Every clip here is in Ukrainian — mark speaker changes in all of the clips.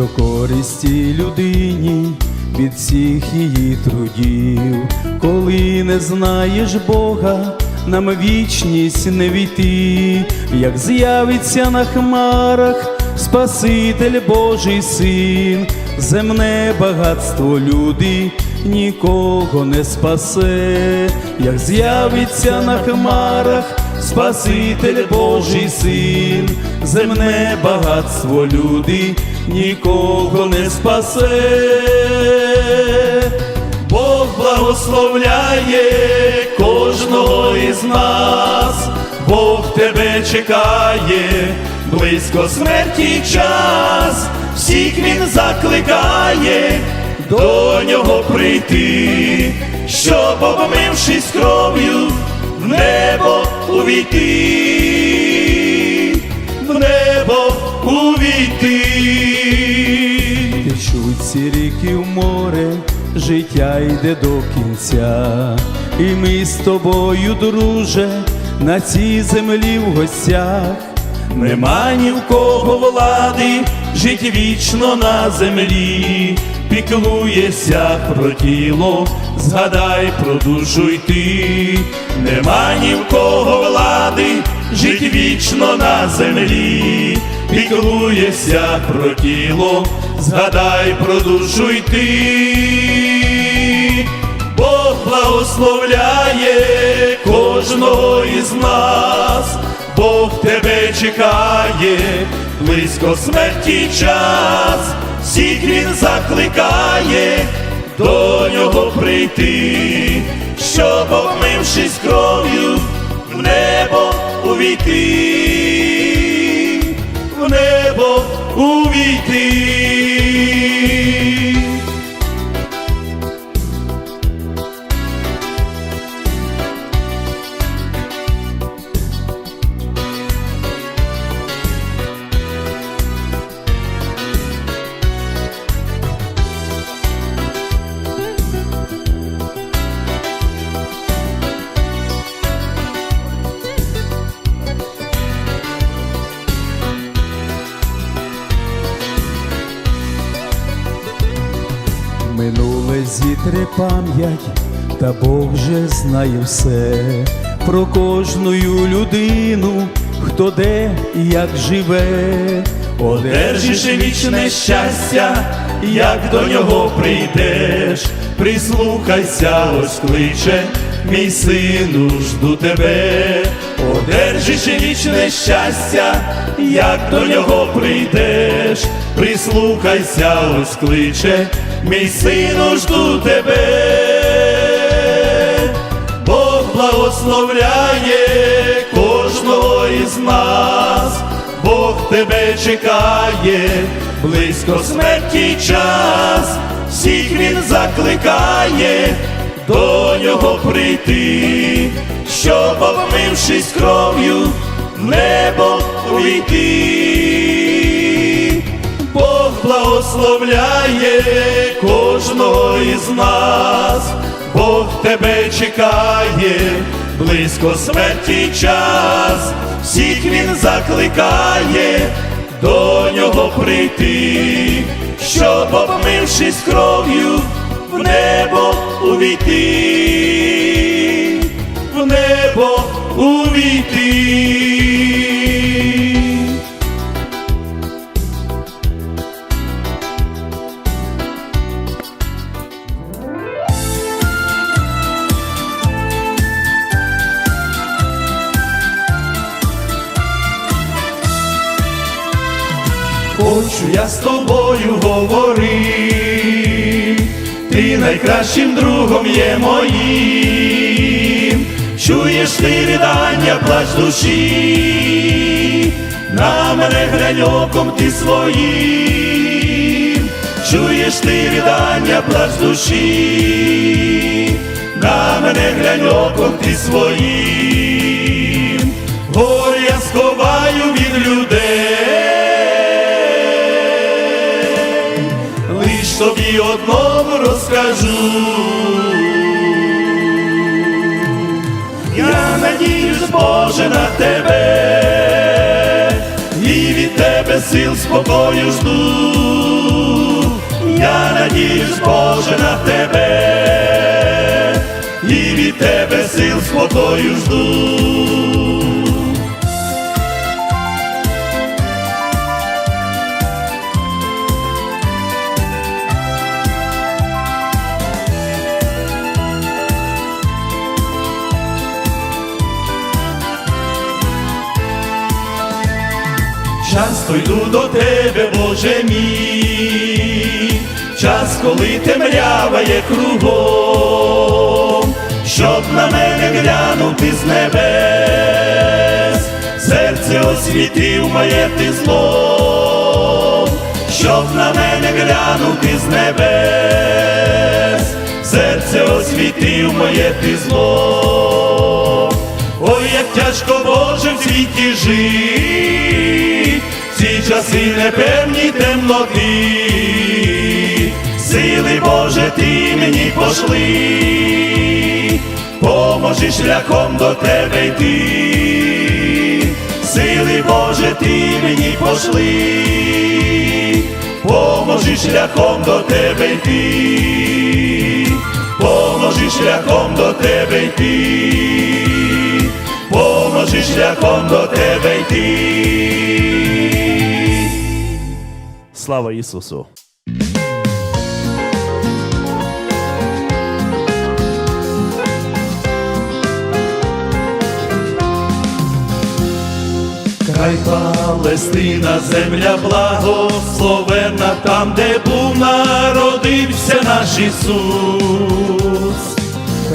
Speaker 1: що користі людині від всіх її трудів, коли не знаєш Бога, нам вічність не війти, як з'явиться на хмарах Спаситель Божий син, земне багатство люди нікого не спасе, як з'явиться на хмарах Спаситель Божий син, земне багатство люди нікого не спасе. Бог благословляє кожного із нас, Бог тебе чекає, близько смерті час, всіх він закликає до нього прийти, щоб обмившись кров'ю в небо увійти, в небо увійти. Ці ріки в море, життя йде до кінця, і ми з тобою, друже, на цій землі в гостях. Нема ні в кого влади, жить вічно на землі, піклуєшся про тіло, згадай про душу й ти, нема ні в кого влади, жить вічно на землі, піклуєшся про тіло, згадай про душу й ти. Бог благословляє кожного із нас, Бог тебе чекає, близько смерті час, всіх він закликає до нього прийти, щоб обмившись кров'ю в небо увійти, знає все про кожною людину, хто де і як живе, одержиш вічне щастя, як до нього прийдеш, прислухайся, ось кличе, мій сину, жду тебе, одержиш вічне щастя, як до нього прийдеш, прислухайся, ось кличе, мій сину, жду тебе, благословляє кожного із нас, Бог тебе чекає, близько смерті час, всіх він закликає до нього прийти, щоб обмившись кров'ю в небо увійти. Бог благословляє кожного із нас, Бог тебе чекає, близько смерті час, всіх він закликає до нього прийти, щоб обмившись кров'ю в небо увійти, в небо увійти. Я з тобою говорити, ти найкращим другом є моїм, чуєш ти ридання плач душі, на мене глянь оком ти своїм, чуєш ти ридання плач душі, на мене глянь оком ти своїм, тобі одному розкажу. Я надіюсь, Боже, на тебе, і від тебе сил спокою жду. я надіюсь, Боже, на тебе, і від тебе сил спокою жду. Боже мій, час, коли темрява є кругом, щоб на мене глянути з небес, серце освітив моє ти зло, щоб на мене глянути з небес, серце освітив моє ти зло. Ой, як тяжко Боже в світі жить, ці часи непевні темноти, сили Боже, ти мені пошли, поможи шляхом до тебе йти, сили Боже, ти мені пошли, поможи шляхом до тебе йти, поможи шляхом до тебе йти. Поможи шляхом до тебе йти. Слава Ісусу! Край Палестина, земля благословенна, там, де був народився наш Ісус.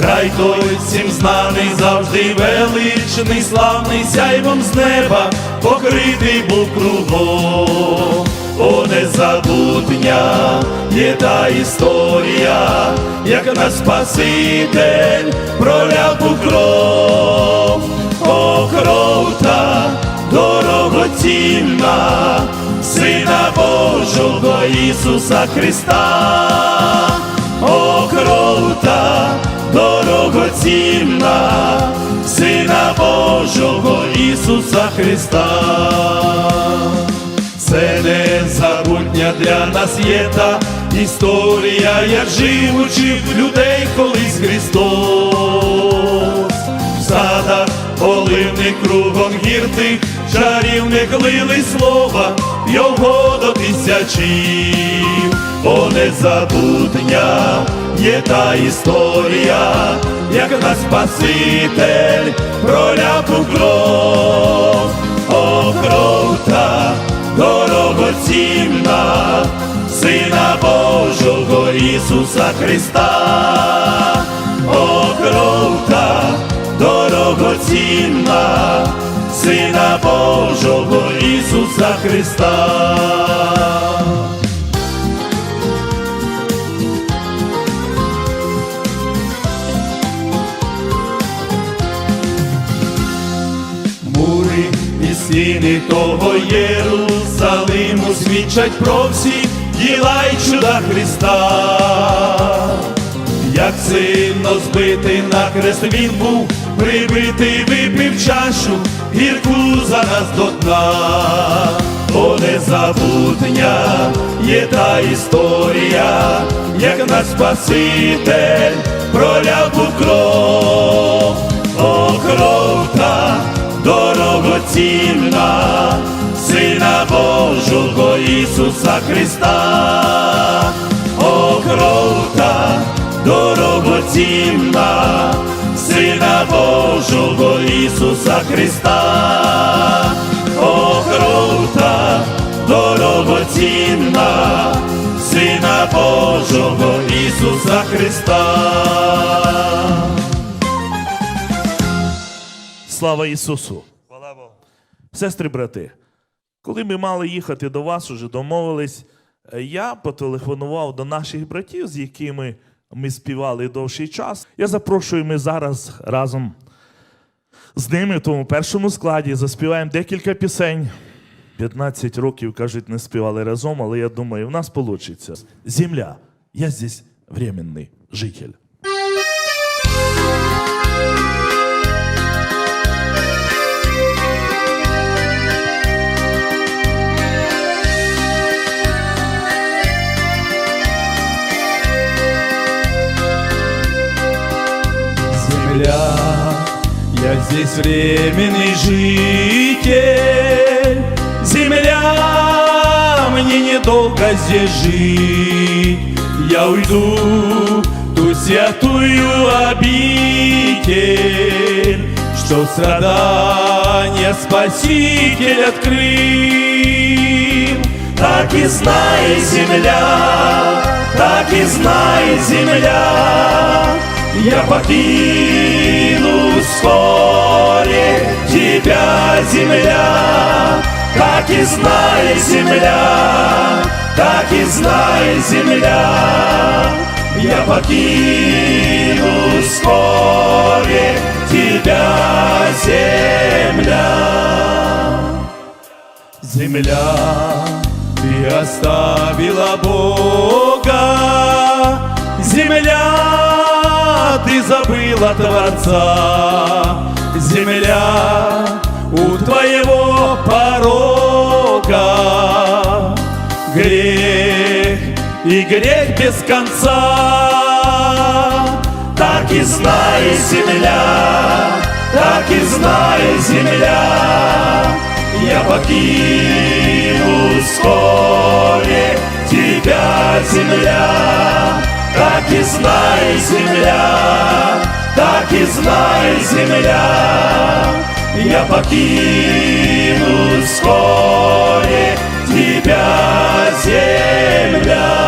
Speaker 1: Край той всім знаний, завжди величний, славний сяйвом з неба, покритий був кругом. О, незабутня є та історія, як наш Спаситель проляв у кров, о кров та дорогоцінна, Сина Божого Ісуса Христа, о кров та дорогоцінна, Сина Божого Ісуса Христа. Для нас є та історія, як живучих людей колись Христос. В садах поливних кругом гір тих чарівних лили слова Його до тисячів. О, незабутня є та історія, як наш Спаситель проляв у кров, о кров та дорогоцінна, Сина Божого Ісуса Христа, о кров та дорогоцінна, Сина Божого Ісуса Христа. Мури і стіни того Єрусалиму свідчать про всі діла й чуда Христа. Як сильно збитий на хрест він був, прибитий випив чашу, гірку за нас до дна. О, незабутня є та історія, як наш Спаситель проляв у кров, о кров та дорогоцінна, Божого Ісуса Христа, о кров та дорогоцінна, Сина Божого Ісуса Христа, о кров та дорогоцінна, Сина Божого Ісуса Христа. Слава Ісусу! Сестри, брати, коли ми мали їхати до вас, уже домовились, е, я потелефонував до наших братів, з якими ми співали довший час. Я запрошую, ми зараз разом з ними в тому першому складі заспіваємо декілька пісень. 15 років, кажуть, не співали разом, але я думаю, в нас вийде. Земля, я здесь временний житель. Здесь временный житель. Земля, мне недолго здесь жить. Я уйду ту святую обитель, Что страдания Спаситель открыл. Так и знай, земля, так и знай, земля, я покину вскоре тебя, земля, так и знай, земля, так и знай, земля, я покину вскоре тебя, земля. Земля, ты оставила Бога, земля, ты забыла Творца, земля, у твоего порога грех и грех без конца. Так и знай, земля, так и знай, земля, я покину вскоре тебя, земля. Так и знай, земля, так и знай, земля, я покину вскоре тебя, земля.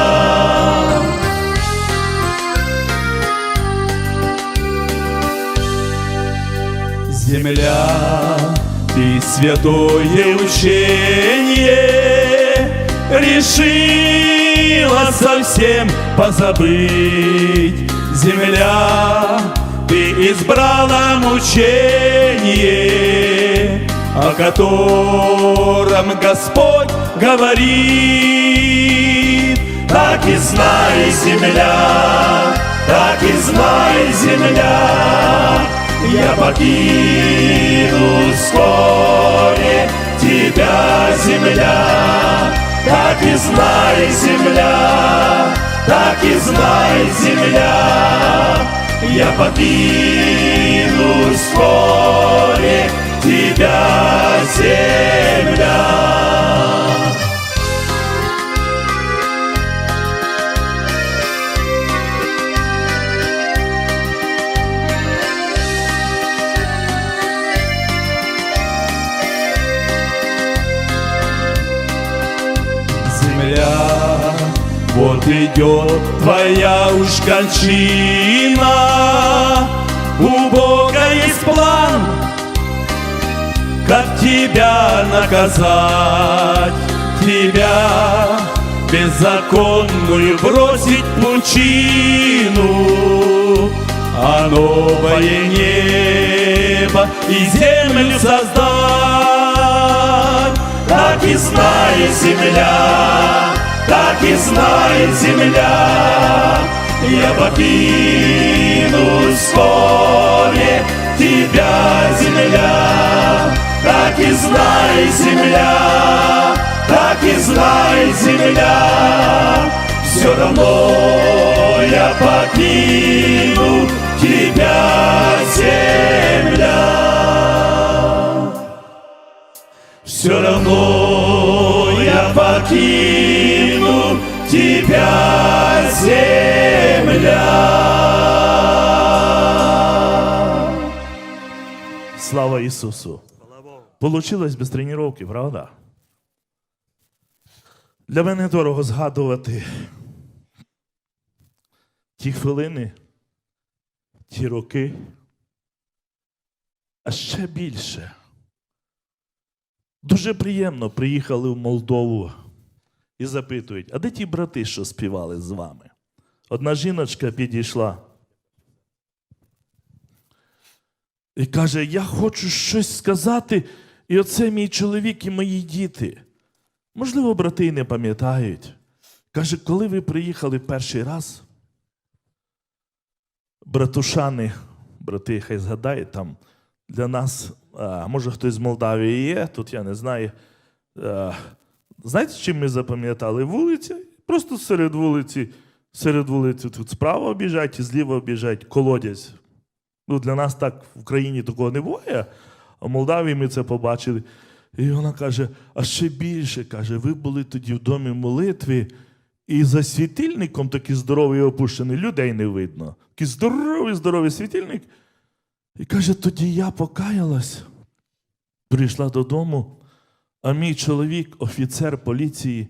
Speaker 1: Земля, ты святое учение решила совсем позабыть. Земля, ты избрала мучение, о котором Господь говорит. Так и знай, земля, так и знай, земля, я покину вскоре тебя, земля. Так и знай, земля, так и знай, земля. Я покину вскоре тебя, земля. Вот идет твоя уж кончина, у Бога есть план, как тебя наказать, тебя беззаконную бросить пучину, а новое небо и землю создать. Так и знай, земля, так и знай, земля, я покину вскоре тебя, земля. Так и знай, земля, так и знай, земля, все равно я покину тебя, земля. Все равно тебя, земля.
Speaker 2: Слава Ісусу! Получилось без тренування, правда? Для мене дорого згадувати ті хвилини, ті роки, а ще більше. Дуже приємно приїхали в Молдову і запитують, а де ті брати, що співали з вами? Одна жіночка підійшла і каже: Я хочу щось сказати, і оце мій чоловік і мої діти. Можливо, брати і не пам'ятають. Каже, коли ви приїхали перший раз, братушани, брати, хай згадають, там для нас, а, може хтось з Молдавії є, тут я не знаю. А, знаєте, чим ми запам'ятали? Вулиця, просто серед вулиці, серед вулиці тут справа обіжать і зліва обіжать колодязь.
Speaker 1: Ну, для нас так в Україні такого не буває, а в Молдавії ми це побачили. І вона каже: а ще більше каже, ви були тоді в домі молитви, і за світильником такий здоровий і опущений, людей не видно. Такий здоровий, здоровий світильник. І каже, тоді я покаялась, прийшла додому, а мій чоловік, офіцер поліції,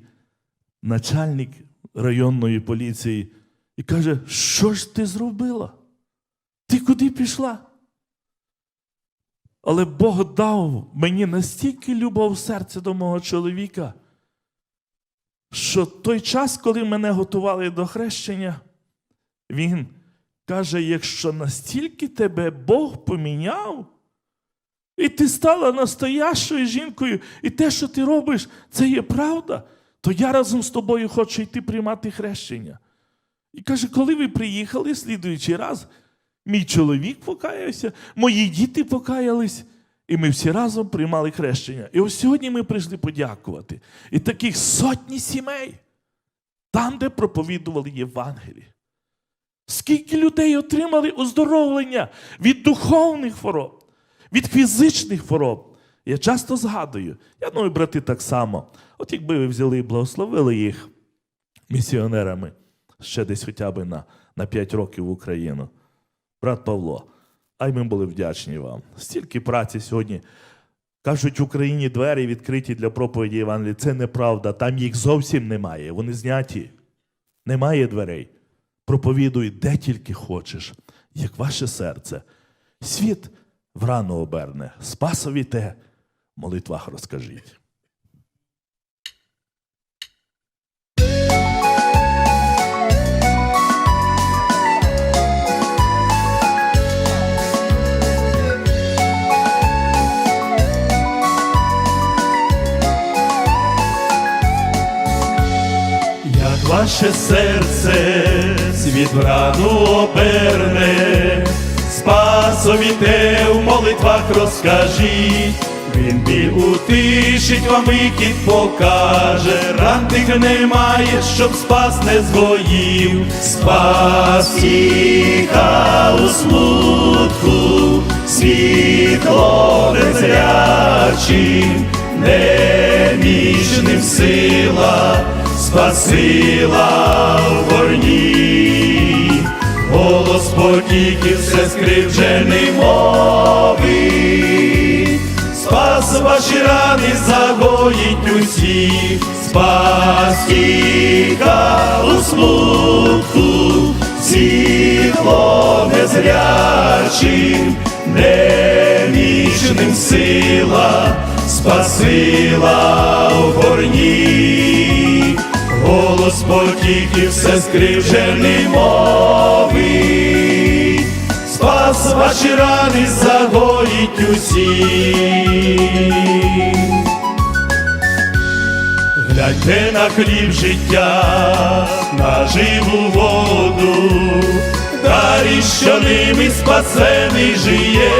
Speaker 1: начальник районної поліції, і каже: що ж ти зробила? Ти куди пішла? Але Бог дав мені настільки любов в серце до мого чоловіка, що той час, коли мене готували до хрещення, він каже: якщо настільки тебе Бог поміняв, і ти стала настоящою жінкою, і те, що ти робиш, це є правда, то я разом з тобою хочу йти приймати хрещення. І каже, коли ви приїхали слідуючий раз, мій чоловік покаявся, мої діти покаялись, і ми всі разом приймали хрещення. І ось сьогодні ми прийшли подякувати. І таких сотні сімей, там, де проповідували Євангеліє. Скільки людей отримали оздоровлення від духовних хвороб, від фізичних хвороб. Я часто згадую, я думаю, брати так само. От якби ви взяли і благословили їх місіонерами ще десь хоча б на, на 5 років в Україну. Брат Павло, ай ми були вдячні вам. Стільки праці сьогодні. Кажуть, в Україні двері відкриті для проповіді Євангелія. Це неправда, там їх зовсім немає. Вони зняті. Немає дверей. Проповідуй де тільки хочеш, як ваше серце. Світ врано оберне, спасові те, в молитвах розкажіть. Ваше серце світ в рану оберне, спасові те в молитвах розкажіть, він біль утишить вам викид покаже, ран тих немає, щоб спас не згоїв, спас тіха у смутку, світло незрячим, немічним сила спасила в горні, голос потіки все скривджений мови, спас ваші рани загоїть усі, спас тіка у смутку, світло незрячим, немічним сила спасила в горні, голос і все скривжений мови, спас ваші рани загоїть усі. Гляньте на хліб життя, на живу воду, дарі, що ними спасений жиє,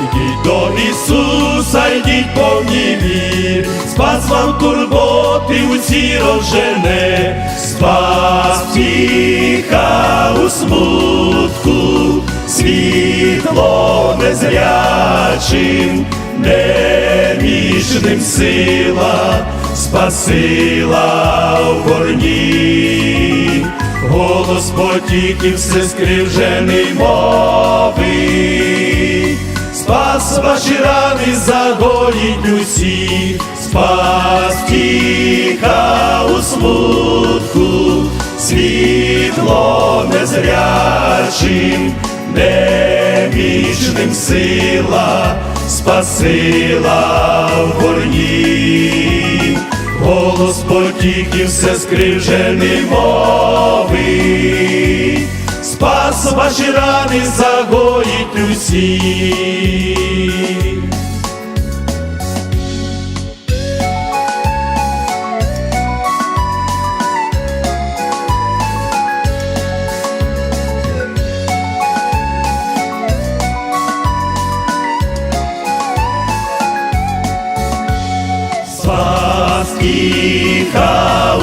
Speaker 1: йдіть до Ісуса, йдіть повні вір, спас вам турботи усі розжене, спас втіха у смутку, світло незрячим, немічним сила спасила в горні, голос потіків все мови, спас ваші рани загоїть усі, спас тіха у смутку, світло незрячим, немічним сила спасила в горні, голос потіків все скрижені мови, спас ваші рани загоїть усі.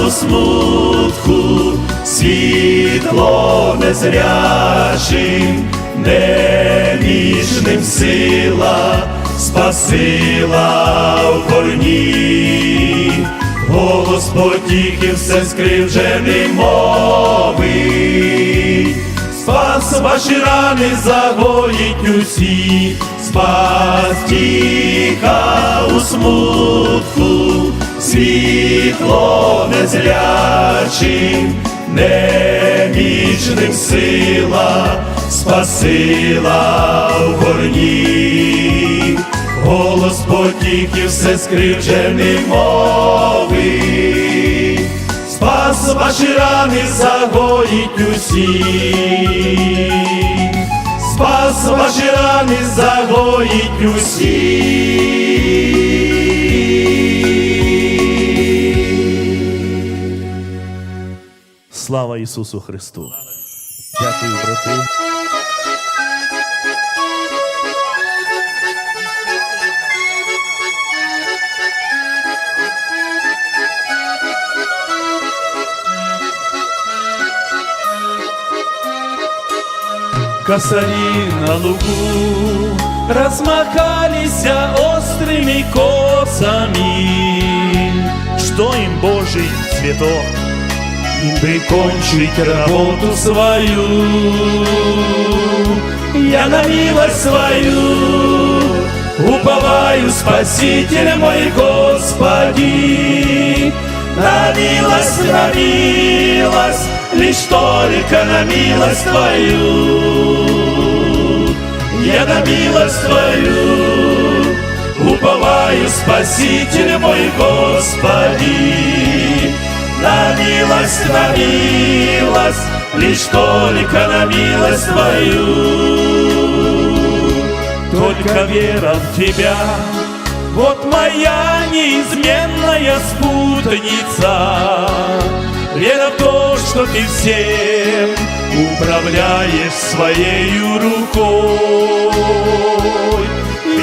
Speaker 1: У смутку, світло незрячим, немічним сила, спасила в корні, голос потіхи все скривджений мовить, спас ваші рани загоїть усі, спас тіха у смутку, світло незрячим, немічним сила, спасила в горні, голос потіхи все скривджений мови, спас ваші рани загоїть усі, спас ваші рани загоїть усі.
Speaker 2: Слава Ісусу Христу! Дякую, брати.
Speaker 1: Косари на лугу размахались острыми косами,
Speaker 2: Что им Божий цветок?
Speaker 1: Им бы кончить работу свою. Я на милость свою уповаю, Спаситель мой Господи, на милость, на милость, лишь только на милость Твою. Я на милость Твою уповаю, Спаситель мой Господи, на милость, на милость, лишь только на милость Твою. Только вера в Тебя, вот моя неизменная спутница. Вера в то, что Ты всем управляешь своей рукой.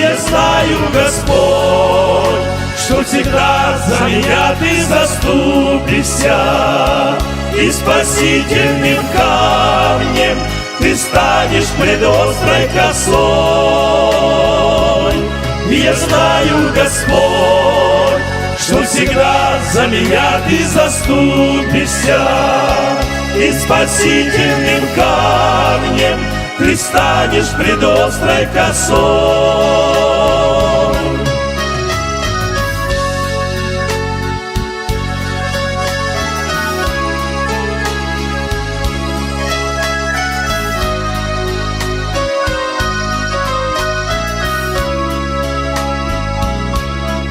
Speaker 1: Я знаю, Господь, что всегда за меня Ты заступишься, и спасительным камнем Ты станешь пред острой косой. Я знаю, Господь, что всегда за меня Ты заступишься, и спасительным камнем Ты станешь пред острой косой.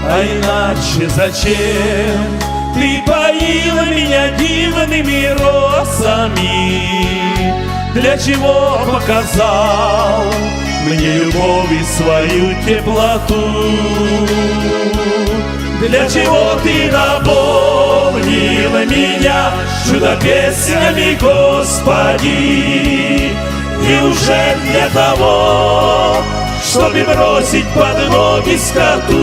Speaker 1: А иначе зачем ты поила меня дивными росами? Для чего показал мне любовь свою теплоту? Для чего ты наполнила меня чудо-песнями, Господи? Неужели для того, чтобы бросить под ноги скоту?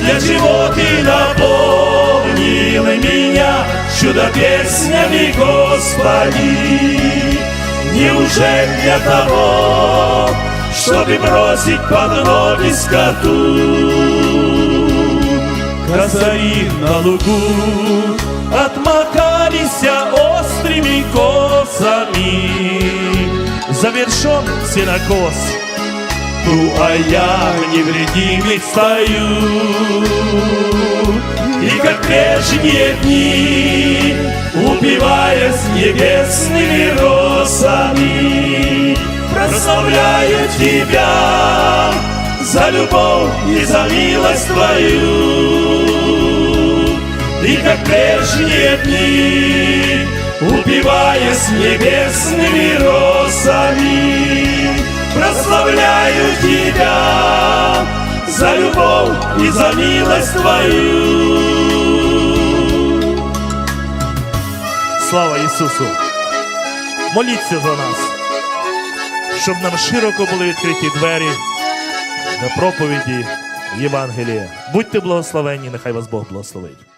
Speaker 1: Для чего ты наполнила меня чудо-песнями, Господи? Неужели для того, чтобы бросить под ноги скоту? Косари на лугу отмахались острыми косами.
Speaker 2: Завершен сенокос.
Speaker 1: Ну, а я невредимый стою И как прежние дни Упиваясь небесными росами Прославляю Тебя За любовь и за милость Твою И как прежние дни Упиваясь небесными росами прославляю Тебя за любовь и за милость Твою.
Speaker 2: Слава Ісусу! Моліться за нас, щоб нам широко були відкриті двері для проповіді Євангелія. Будьте благословенні, нехай вас Бог благословить.